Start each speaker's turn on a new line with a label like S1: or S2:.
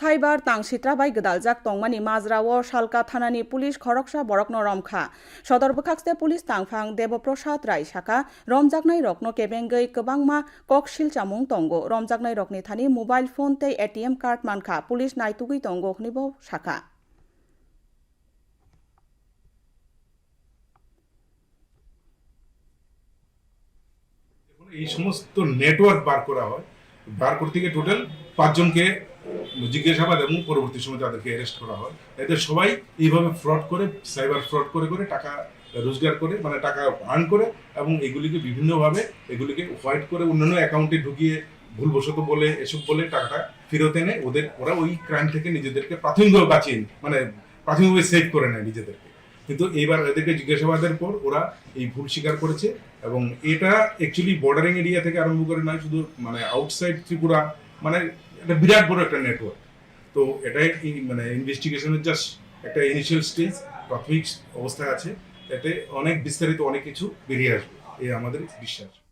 S1: Cyber তাং সিত্রাবাই গদালজাক তংমানি মাজরা ও শালকা থানানি police খরকসা বরকন রমখা। সদর বখাকসে police তাংফাং Debprasad রায় শাখা রমজাকনাই রকন কেবেঙ্গই কবাংমা ককশিল চামুং তঙ্গ রমজাকনাই রকনি থানি মোবাইল ফোন তে এটিএম কার্ড মানখা, পুলিশ নাইতুগুই তঙ্গ নিব শাখা।
S2: এই সমস্ত নেটওয়ার্ক বার করা হয়। বার করতে গিয়ে টোটাল পাঁচজনকে জিজ্ঞাসাবাদ এবং পরবর্তী সময় তাদেরকে অ্যারেস্ট করা হয়। এদের সবাই এইভাবে ফ্রড করে সাইবার ফ্রড করে করে টাকা রোজগার করে মানে টাকা আর্ন করে এবং এগুলিকে বিভিন্নভাবে এগুলিকে হোয়াইট করে অন্যান্য অ্যাকাউন্টে ঢুকিয়ে ভুলবশত বলে, এসব বলে টাকাটা ফেরত এনে ওদের, ওরা ওই ক্রাইম থেকে নিজেদেরকে প্রাথমিকভাবে বাঁচিয়ে মানে প্রাথমিকভাবে সেভ করে নেয় নিজেদেরকে। কিন্তু এইবার এদেরকে জিজ্ঞাসাবাদের পর ওরা এই ভুল স্বীকার করেছে এবং এটা অ্যাকচুয়ালি বর্ডারিং এরিয়া থেকে আরম্ভ করে নয়, শুধু মানে আউটসাইড ত্রিপুরা মানে একটা বিরাট বড় একটা নেটওয়ার্ক তো এটাই মানে ইনভেস্টিগেশনের জাস্ট একটা ইনিশিয়াল স্টেজ প্রাথমিক অবস্থায় আছে। এতে অনেক বিস্তারিত অনেক কিছু বেরিয়ে আসবে। এই আমাদের বিশ্বাস।